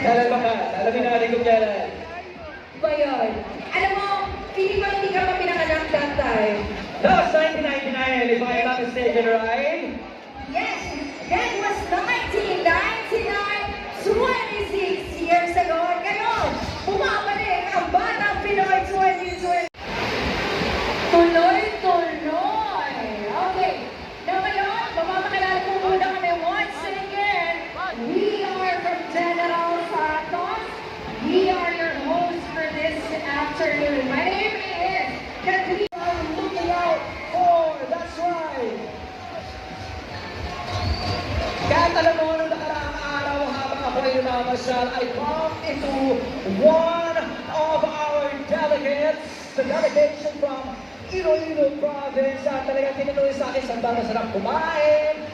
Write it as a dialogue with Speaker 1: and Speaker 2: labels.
Speaker 1: Kailan ba ka? Alamin natin kung kailan.
Speaker 2: Ba yun? Alam mo, hindi ko hindi ka pa pinanganak that time.
Speaker 1: Was 1999, if I'm not mistaken, right?
Speaker 2: Afternoon. My name is Katrina.
Speaker 1: Looking out for, that's right. Kahit alam mo nung nakaraang araw habang ako ay namamasyal, I bumped into one of our delegates, the delegation from Iloilo Province, at talagang tinutuloy sa akin saan ba kumain,